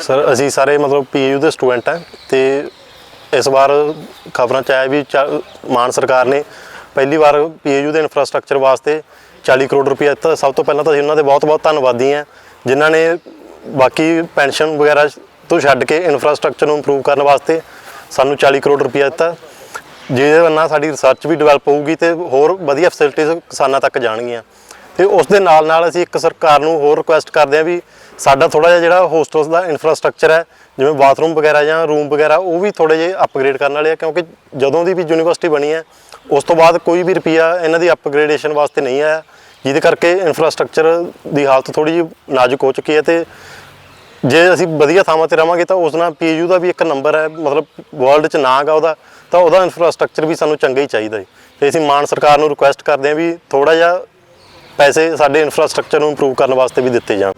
Sir ਅਸੀਂ ਸਾਰੇ ਮਤਲਬ ਪੀਯੂ ਦੇ ਸਟੂਡੈਂਟ ਆ ਤੇ ਇਸ ਵਾਰ ਖਬਰਾਂ ਚ ਆਇਆ ਵੀ ਮਾਨ ਸਰਕਾਰ ਨੇ ਪਹਿਲੀ ਵਾਰ ਪੀਯੂ ਦੇ ਇਨਫਰਾਸਟ੍ਰਕਚਰ ਵਾਸਤੇ 40 ਕਰੋੜ ਰੁਪਏ ਦਿੱਤਾ। ਸਭ ਤੋਂ ਪਹਿਲਾਂ ਤਾਂ ਅਸੀਂ ਉਹਨਾਂ ਦੇ ਬਹੁਤ-ਬਹੁਤ ਧੰਨਵਾਦੀ ਆ ਜਿਨ੍ਹਾਂ ਨੇ ਬਾਕੀ ਪੈਨਸ਼ਨ ਵਗੈਰਾ ਤੋਂ ਛੱਡ ਕੇ ਇਨਫਰਾਸਟ੍ਰਕਚਰ ਨੂੰ ਇੰਪਰੂਵ ਕਰਨ ਵਾਸਤੇ ਸਾਨੂੰ 40 ਕਰੋੜ ਰੁਪਏ ਦਿੱਤਾ। ਜਿਹਦੇ ਨਾਲ ਸਾਡੀ ਰਿਸਰਚ ਵੀ ਡਿਵੈਲਪ ਹੋਊਗੀ ਤੇ ਹੋਰ ਵਧੀਆ ਫੈਸਿਲਿਟੀਆਂ ਕਿਸਾਨਾਂ ਤੱਕ ਜਾਣਗੀਆਂ। ਤੇ ਉਸ ਦੇ ਨਾਲ ਨਾਲ ਅਸੀਂ ਇੱਕ ਸਰਕਾਰ ਨੂੰ ਹੋਰ ਰਿਕੁਐਸਟ ਕਰਦੇ ਹਾਂ ਵੀ ਸਾਡਾ ਥੋੜਾ ਜਿਹਾ ਜਿਹੜਾ ਹੋਸਟਲਸ ਦਾ ਇਨਫਰਾਸਟ੍ਰਕਚਰ ਹੈ, ਜਿਵੇਂ ਬਾਥਰੂਮ ਵਗੈਰਾ ਜਾਂ ਰੂਮ ਵਗੈਰਾ, ਉਹ ਵੀ ਥੋੜੇ ਜਿਹੇ ਅਪਗ੍ਰੇਡ ਕਰਨ ਵਾਲੇ ਆ, ਕਿਉਂਕਿ ਜਦੋਂ ਦੀ ਵੀ ਯੂਨੀਵਰਸਿਟੀ ਬਣੀ ਹੈ, ਉਸ ਤੋਂ ਬਾਅਦ ਕੋਈ ਵੀ ਰੁਪਿਆ ਇਹਨਾਂ ਦੀ ਅਪਗ੍ਰੇਡੇਸ਼ਨ ਵਾਸਤੇ ਨਹੀਂ ਆਇਆ, ਜਿਹਦੇ ਕਰਕੇ ਇਨਫਰਾਸਟ੍ਰਕਚਰ ਦੀ ਹਾਲਤ ਥੋੜੀ ਜਿਹੀ ਨਾਜ਼ੁਕ ਹੋ ਚੁੱਕੀ ਹੈ ਤੇ ਜੇ ਅਸੀਂ ਵਧੀਆ ਥਾਵਾਂ ਤੇ ਰਵਾਂਗੇ ਤਾਂ ਉਸ ਨਾਲ ਪੀਯੂ ਦਾ ਵੀ ਇੱਕ ਨੰਬਰ ਹੈ, ਮਤਲਬ ਵਰਲਡ 'ਚ ਨਾਂ ਗਾ ਉਹਦਾ, ਤਾਂ ਉਹਦਾ ਇਨਫਰਾਸਟ੍ਰਕਚਰ ਵੀ ਸਾਨੂੰ ਚੰਗਾ ਹੀ ਚਾਹੀਦਾ ਹੈ। ਤੇ ਅਸੀਂ ਮਾਨ ਸਰਕਾਰ ਨੂੰ ਰਿਕੁਐਸਟ ਕਰਦੇ ਹਾਂ ਵੀ ਥੋੜਾ ਜਿਹਾ ਪੈਸੇ ਸਾਡੇ ਇਨਫਰਾਸਟ੍ਰਕਚਰ ਨੂੰ ਇੰਪਰੂਵ ਕਰਨ ਵਾਸਤੇ ਵੀ ਦਿੱਤੇ ਜਾਣ।